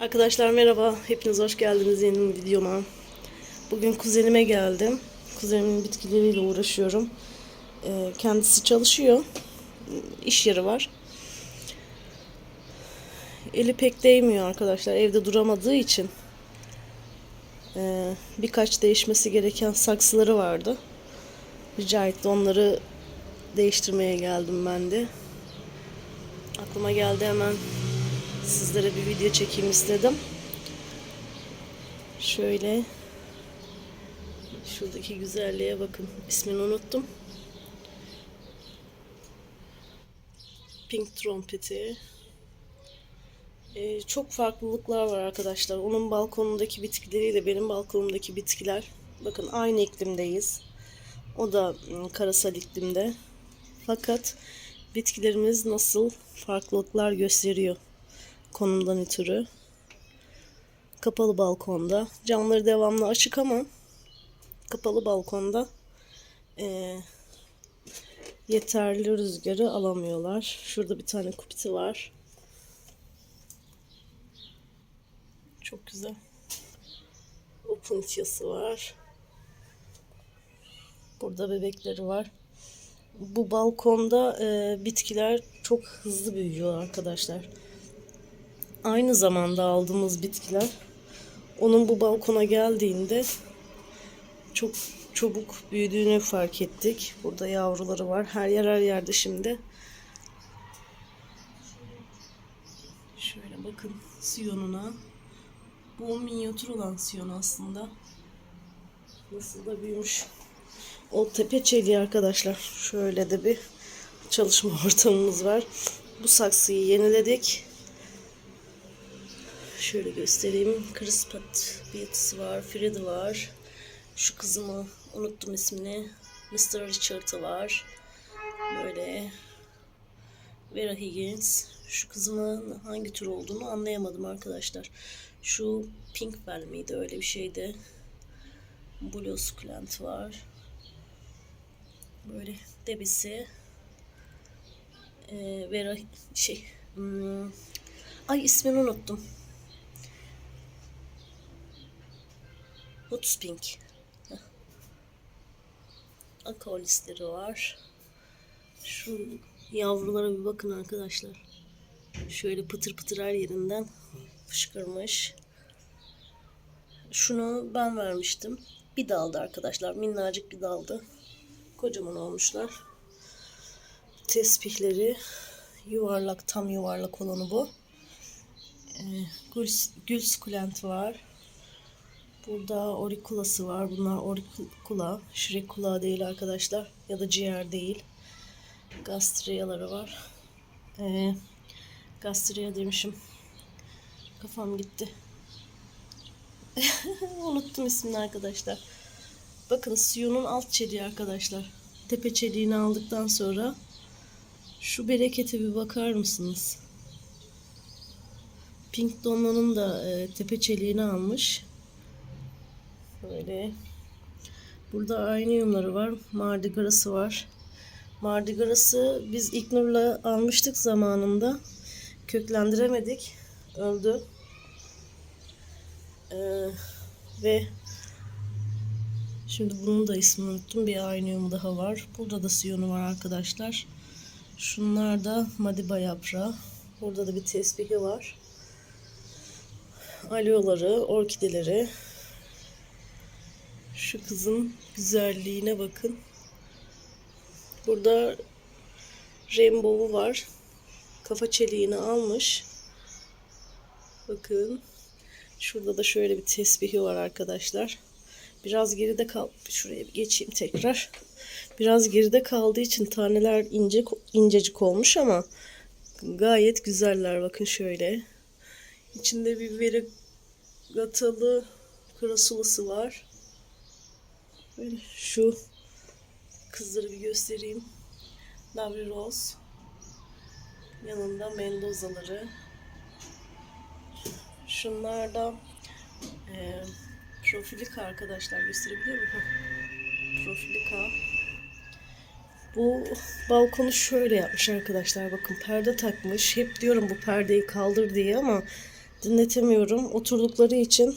Arkadaşlar merhaba, hepiniz hoş geldiniz yeni videoma. Bugün kuzenime geldim. Kuzenimin bitkileriyle uğraşıyorum. Ee, kendisi çalışıyor. İş yeri var. Eli pek değmiyor arkadaşlar, evde duramadığı için. Ee, birkaç değişmesi gereken saksıları vardı. Rica etti, onları değiştirmeye geldim ben de. Aklıma geldi hemen sizlere bir video çekeyim istedim. Şöyle şuradaki güzelliğe bakın. İsmini unuttum. Pink trompeti. Ee, çok farklılıklar var arkadaşlar. Onun balkonundaki bitkileriyle benim balkonumdaki bitkiler. Bakın aynı iklimdeyiz. O da ım, karasal iklimde. Fakat bitkilerimiz nasıl farklılıklar gösteriyor konumdan ötürü. Kapalı balkonda. Camları devamlı açık ama kapalı balkonda eee, yeterli rüzgarı alamıyorlar. Şurada bir tane kupiti var. Çok güzel. Opuntiası var. Burada bebekleri var. Bu balkonda eee, bitkiler çok hızlı büyüyor arkadaşlar aynı zamanda aldığımız bitkiler onun bu balkona geldiğinde çok çabuk büyüdüğünü fark ettik. Burada yavruları var. Her yer her yerde şimdi. Şöyle bakın siyonuna. Bu minyatür olan siyon aslında. Nasıl da büyümüş. O tepe çeliği arkadaşlar. Şöyle de bir çalışma ortamımız var. Bu saksıyı yeniledik. Şöyle göstereyim. Crispat Beats var. Freddy var. Şu kızımı unuttum ismini. Mr. Richard'ı var. Böyle. Vera Higgins. Şu kızımın hangi tür olduğunu anlayamadım arkadaşlar. Şu Pink Bell miydi? Öyle bir şeydi. Blue Succulent var. Böyle debisi. Ee, Vera şey hmm, ay ismini unuttum. Boots Pink. Heh. Akaolisleri var. Şu yavrulara bir bakın arkadaşlar. Şöyle pıtır pıtır her yerinden fışkırmış. Şunu ben vermiştim. Bir daldı arkadaşlar. Minnacık bir daldı. Kocaman olmuşlar. Tespihleri yuvarlak tam yuvarlak olanı bu. Ee, gül, gül sukulent var. Burada auriculası var. Bunlar auricula. Şirikula değil arkadaşlar. Ya da ciğer değil. Gastriyaları var. Ee, gastriya demişim. Kafam gitti. Unuttum ismini arkadaşlar. Bakın suyunun alt çeliği arkadaşlar. Tepe çeliğini aldıktan sonra şu berekete bir bakar mısınız? Pink Donna'nın da e, tepe çeliğini almış. Böyle. Burada aynıyumları var. Mardigarası var. Mardigarası biz İknur'la almıştık zamanında. Köklendiremedik. Öldü. Ee, ve şimdi bunun da ismini unuttum. Bir aynıyum daha var. Burada da siyonu var arkadaşlar. Şunlar da madiba yaprağı. Burada da bir tesbihi var. Aloe'ları, orkideleri. Şu kızın güzelliğine bakın. Burada rainbow'u var. Kafa çeliğini almış. Bakın. Şurada da şöyle bir tesbihi var arkadaşlar. Biraz geride kal. Şuraya bir geçeyim tekrar. Biraz geride kaldığı için taneler ince incecik olmuş ama gayet güzeller. Bakın şöyle. İçinde bir verigatalı krasulası var. Böyle şu kızları bir göstereyim. Lavri Rose. Yanında Mendozaları. Şunlar da e, Profilika arkadaşlar gösterebiliyor muyum? Profilika. Bu balkonu şöyle yapmış arkadaşlar. Bakın perde takmış. Hep diyorum bu perdeyi kaldır diye ama dinletemiyorum. Oturdukları için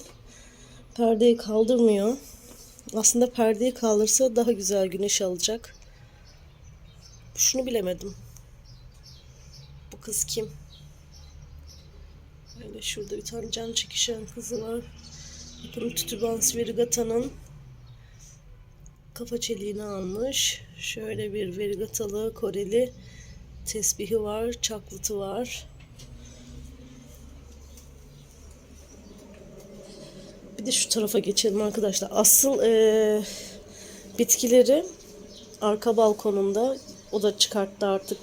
perdeyi kaldırmıyor. Aslında perdeyi kaldırsa daha güzel güneş alacak. Şunu bilemedim. Bu kız kim? Böyle şurada bir tane can çekişen kızı var. Bakın Tütübans Verigata'nın kafa çeliğini almış. Şöyle bir Verigatalı Koreli tesbihi var, çaklıtı var. Bir de şu tarafa geçelim arkadaşlar. Asıl eee, bitkileri arka balkonunda. O da çıkarttı artık.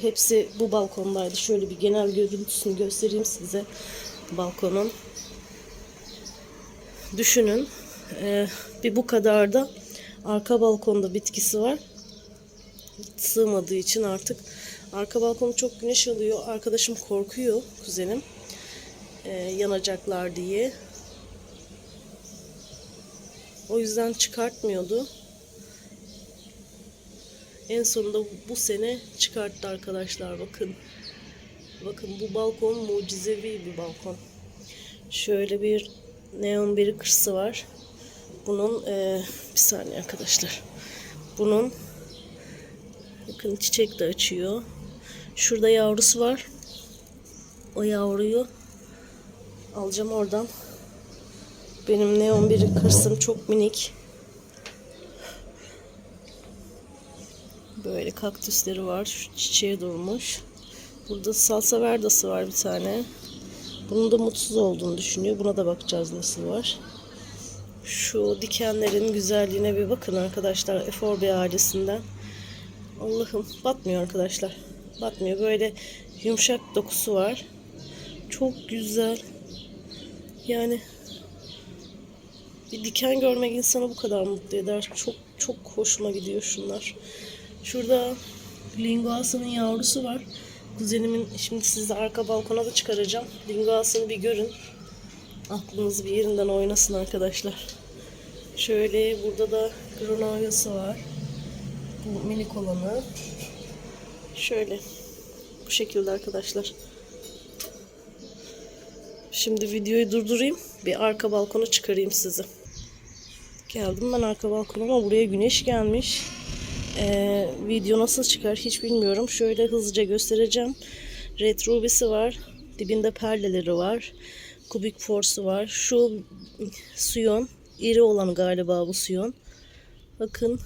Hepsi bu balkondaydı. Şöyle bir genel görüntüsünü göstereyim size balkonun. Düşünün. eee, bir bu kadar da arka balkonda bitkisi var. Sığmadığı için artık arka balkonu çok güneş alıyor. Arkadaşım korkuyor kuzenim. eee, yanacaklar diye. O yüzden çıkartmıyordu. En sonunda bu sene çıkarttı arkadaşlar bakın. Bakın bu balkon mucizevi bir balkon. Şöyle bir neon bir kırsı var. Bunun eee, bir saniye arkadaşlar. Bunun bakın çiçek de açıyor. Şurada yavrusu var. O yavruyu alacağım oradan. Benim neon bir kırsım çok minik. Böyle kaktüsleri var. Şu çiçeğe durmuş. Burada salsa verdası var bir tane. Bunun da mutsuz olduğunu düşünüyor. Buna da bakacağız nasıl var. Şu dikenlerin güzelliğine bir bakın arkadaşlar. Eforbe ailesinden. Allah'ım batmıyor arkadaşlar. Batmıyor. Böyle yumuşak dokusu var. Çok güzel. Yani bir diken görmek insanı bu kadar mutlu eder. Çok çok hoşuma gidiyor şunlar. Şurada linguasının yavrusu var. Kuzenimin şimdi size arka balkona da çıkaracağım. Linguasını bir görün. Aklınız bir yerinden oynasın arkadaşlar. Şöyle burada da granoyası var. Bu minik olanı. Şöyle. Bu şekilde arkadaşlar. Şimdi videoyu durdurayım. Bir arka balkona çıkarayım sizi. Geldim ben arka balkona ama buraya güneş gelmiş. Ee, video nasıl çıkar hiç bilmiyorum. Şöyle hızlıca göstereceğim. Red Ruby'si var. Dibinde perleleri var. Kubik Force'u var. Şu suyon. iri olan galiba bu suyon. Bakın.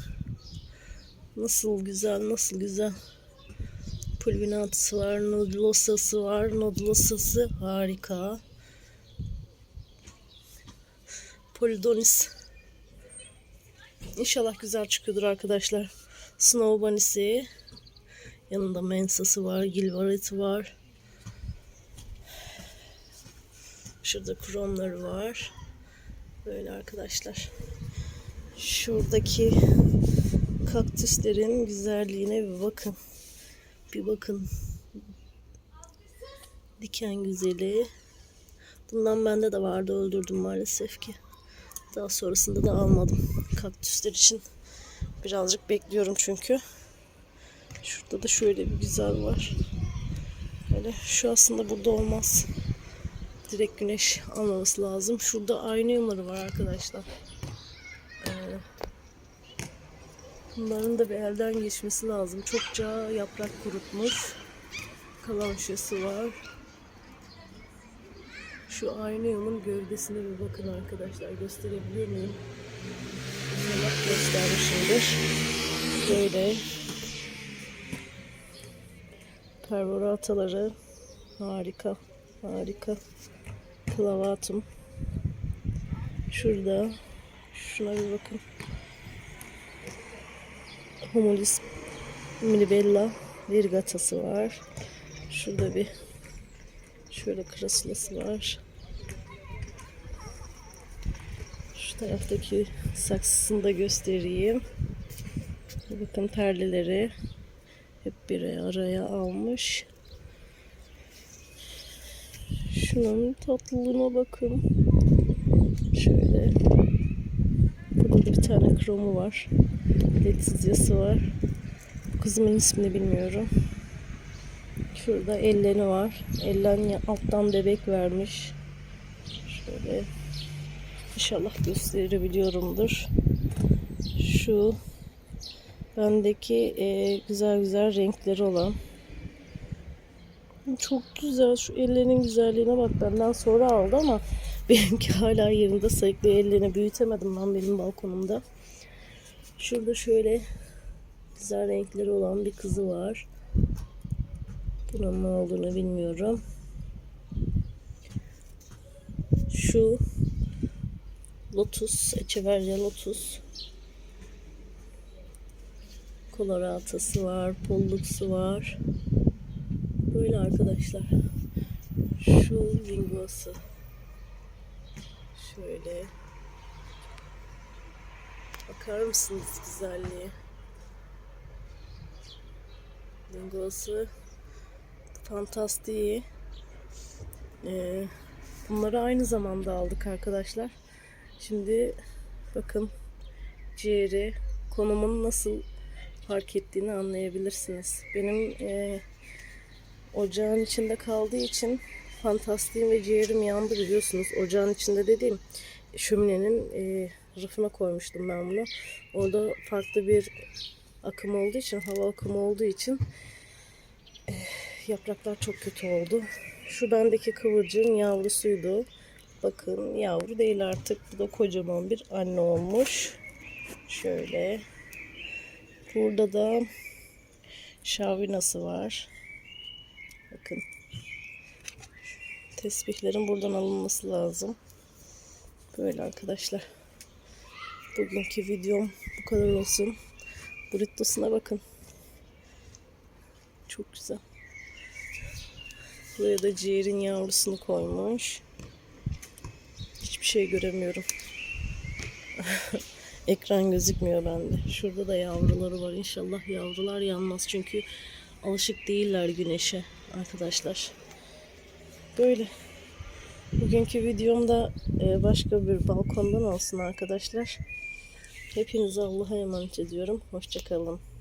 Nasıl güzel, nasıl güzel. Pulvinatısı var, nodulosası var. Nodulosası harika. Polidonis. İnşallah güzel çıkıyordur arkadaşlar. Snow Bunny'si. Yanında mensası var, gilvareti var. Şurada kromları var. Böyle arkadaşlar. Şuradaki kaktüslerin güzelliğine bir bakın. Bir bakın. Diken güzeli. Bundan bende de vardı öldürdüm maalesef ki. Daha sonrasında da almadım. Kaktüsler için birazcık bekliyorum çünkü. Şurada da şöyle bir güzel var. Böyle şu aslında burada olmaz. Direkt güneş almaması lazım. Şurada aynı yumarı var arkadaşlar. Ee, bunların da bir elden geçmesi lazım. Çokça yaprak kurutmuş. Kalanşası var. Şu aynayımın gövdesine bir bakın arkadaşlar. Gösterebiliyor muyum? İnşallah göstermişimdir. Böyle pervorataları harika. Harika. Klavatum. Şurada. Şuna bir bakın. Homulis milibella virgatası var. Şurada bir şöyle krasulası var. Şu taraftaki saksısını da göstereyim. Bakın perleleri hep bir araya almış. Şunun tatlılığına bakın. Şöyle. Burada bir tane kromu var. Letizyası var. Kızımın ismini bilmiyorum. Şurada elleni var. Ellen alttan bebek vermiş. Şöyle inşallah gösterebiliyorumdur. Şu bendeki e, güzel güzel renkleri olan çok güzel. Şu ellerinin güzelliğine bak. Benden sonra aldı ama benimki hala yerinde sayıklı. Ellerini büyütemedim ben benim balkonumda. Şurada şöyle güzel renkleri olan bir kızı var. Bunun ne olduğunu bilmiyorum. Şu Lotus, Echeverria Lotus. Colorata'sı var, Pollux'u var. Böyle arkadaşlar. Şu Ringo'su. Şöyle. Bakar mısınız güzelliğe? Ringo'su fantastiği. Ee, bunları aynı zamanda aldık arkadaşlar. Şimdi bakın ciğeri konumun nasıl fark ettiğini anlayabilirsiniz. Benim e, ocağın içinde kaldığı için fantastiğim ve ciğerim yandı biliyorsunuz. Ocağın içinde dediğim şöminenin e, rıfına koymuştum ben bunu. Orada farklı bir akım olduğu için, hava akımı olduğu için yapraklar çok kötü oldu. Şu bendeki kıvırcığın yavrusuydu. Bakın yavru değil artık. Bu da kocaman bir anne olmuş. Şöyle. Burada da şavinası var. Bakın. Tesbihlerin buradan alınması lazım. Böyle arkadaşlar. Bugünkü videom bu kadar olsun. Burritosuna bakın. Çok güzel. Buraya da ciğerin yavrusunu koymuş. Hiçbir şey göremiyorum. Ekran gözükmüyor bende. Şurada da yavruları var. İnşallah yavrular yanmaz. Çünkü alışık değiller güneşe arkadaşlar. Böyle. Bugünkü videomda e, başka bir balkondan olsun arkadaşlar. Hepinize Allah'a emanet ediyorum. Hoşçakalın.